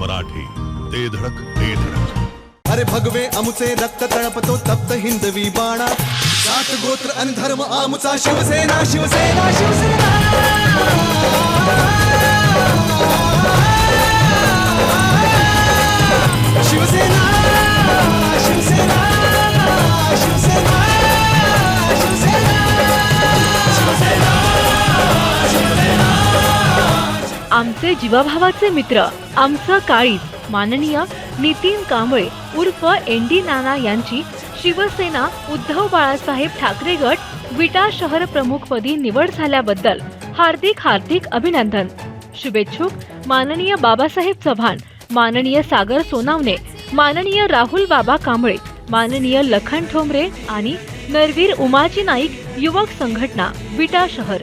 मराठी. ते धडक ते धडक. अरे भगवे अमुचे रक्त तळपतो तप्त हिंदवी बाणा. जात गोत्र आणि धर्म आमचा शिवसेना शिवसेना शिवसेना. आमचे जीवाभावाचे मित्र आमचं काळीज माननीय नितीन कांबळे उर्फ एन डी नाना यांची शिवसेना उद्धव बाळासाहेब ठाकरे गट विटा शहर प्रमुखपदी निवड झाल्याबद्दल हार्दिक हार्दिक अभिनंदन. शुभेच्छुक माननीय बाबासाहेब चव्हाण माननीय सागर सोनावणे माननीय राहुल बाबा कांबळे माननीय लखन ठोंबरे आणि नरवीर उमाजी नाईक युवक संघटना विटा शहर.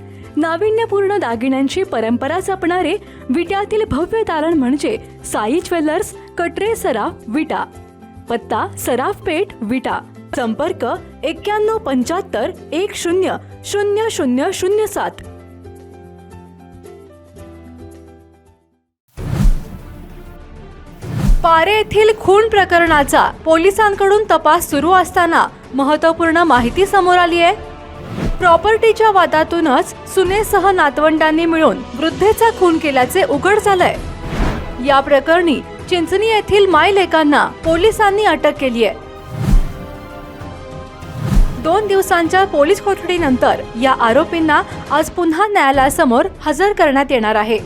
नाविन्यपूर्ण दागिन्यांची परंपरा जपणारे विट्यातील भव्य तारण म्हणजे साई ज्वेलर्स कटरे सराफ विटा पत्ता सराफ पेठ विटा संपर्क एक्क्याण्णव पंच्याहत्तर एक शून्य शून्य शून्य शून्य सात. पारे येथील खून प्रकरणाचा पोलिसांकडून तपास सुरू असताना महत्त्वपूर्ण माहिती समोर आली आहे. प्रॉपर्टीच्या वादातूनच सुनेसह नातवंडांनी मिळून वृद्धेचा खून केल्याचे उघड झालंय. या प्रकरणी चिंचणी येथील मायलेकांना पोलिसांनी अटक केली आहे दोन दिवसांच्या पोलीस कोठडीनंतर या आरोपींना आज पुन्हा न्यायालयासमोर हजर करण्यात येणार आहे.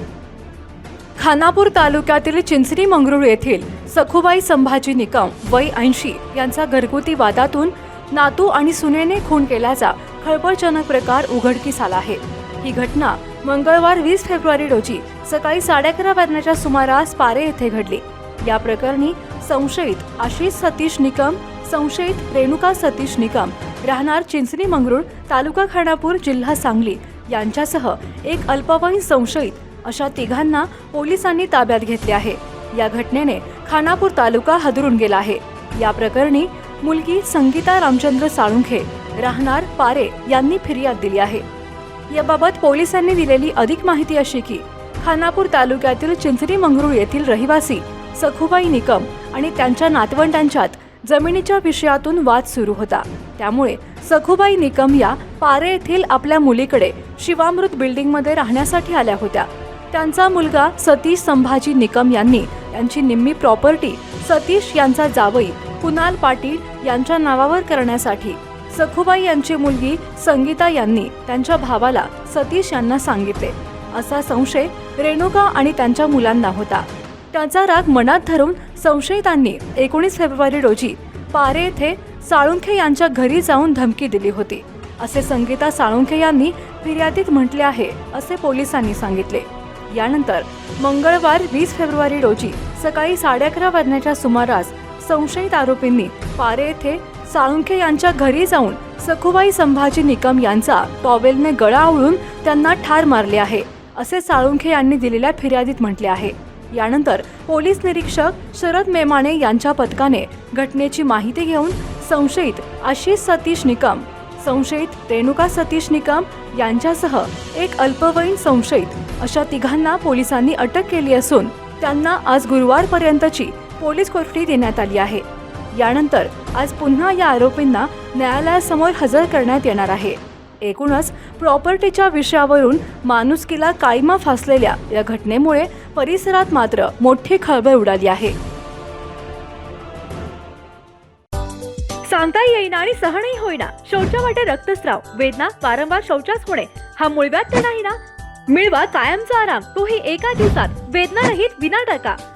खानापूर तालुक्यातील चिंचणी मंगरुळ येथील सखुबाई संभाजी निकम वय ऐंशी यांचा घरगुती वादातून नातू आणि सुनेने खून केल्याचा खळबळजनक प्रकार उघडकीस आला आहे. ही घटना मंगळवार वीस फेब्रुवारी रोजी सकाळी साडे अकरा वाजण्याच्या सुमारास पारे येथे घडली. या प्रकरणी संशयित आशिष सतीश निकम संशयित रेणुका सतीश निकम राहणार चिंचणी मंगरुळ तालुका खानापूर जिल्हा सांगली यांच्यासह एक अल्पवयीन संशयित अशा तिघांना पोलिसांनी ताब्यात घेतले आहे. या घटनेने खानापूर तालुका हदरून गेला आहे. या प्रकरणी मुलगी संगीता रामचंद्र साळुंखे राहणार पारे यांनी फिर्याद दिली आहे. याबाबत पोलिसांनी दिलेली अधिक माहिती अशी की खानापूर तालुक्यातील चिंचणी मंगरुळ येथील रहिवासी सखुबाई निकम आणि त्यांच्या नातवंडांच्यात जमिनीच्या विषयातून वाद सुरू होता. त्यामुळे सखुबाई निकम या पारे येथील आपल्या मुलीकडे शिवामृत बिल्डिंगमध्ये राहण्यासाठी आल्या होत्या. त्यांचा मुलगा सतीश संभाजी निकम यांनी त्यांची निम्मी प्रॉपर्टी सतीश यांचा जावई कुणाल पाटील यांच्या नावावर करण्यासाठी. सखुबाई यांची मुलगी संगीता यांनी त्यांच्या भावाला सतीश यांना सांगितले. असा संशय रेणुका आणि त्यांच्या मुलांना होता. त्याचा राग मनात धरून संशयितांनी एकोणीस फेब्रुवारी रोजी पारे येथे साळुंखे यांच्या घरी जाऊन धमकी दिली होती. असे संगीता साळुंखे यांनी फिर्यादीत म्हटले आहे असे पोलिसांनी सांगितले. यानंतर मंगळवार वीस फेब्रुवारी रोजी सकाळी साडे अकरा वाजण्याच्या सुमारास संशयित आरोपींनी पारे येथे साळुंखे यांच्या घरी जाऊन सखुबाई संभाजी निकम यांचा टॉवेलने गळा आवळून त्यांना ठार मारले आहे असे साळुंखे यांनी दिलेल्या फिर्यादीत म्हटले आहे. यानंतर पोलीस निरीक्षक शरद मेमाणे यांच्या पथकाने घटनेची माहिती घेऊन संशयित आशिष सतीश निकम संशयित रेणुका सतीश निकम यांच्यासह एक अल्पवयीन संशयित अशा तिघांना पोलिसांनी अटक केली असून त्यांना आज गुरुवारपर्यंतची पोलीस कोठडी देण्यात आली आहे. यानंतर आज पुन्हा या आरोपींना न्यायालयासमोर हजर करण्यात येणार आहे. एकूणच प्रॉपर्टीच्या विषयावरून माणुसकीला कायमा फासलेल्या या घटनेमुळे परिसरात मात्र मोठी खळबळ उडाली आहे. सांगता येईना आणि सहनही होईना. शौचा वाटे रक्तस्राव. वेदना वारंवार शौचास होणे. हा मुळव्यात तर नाही ना? मिळवा कायमचा आराम. तोही एका दिवसात. वेदना रहित विना टाका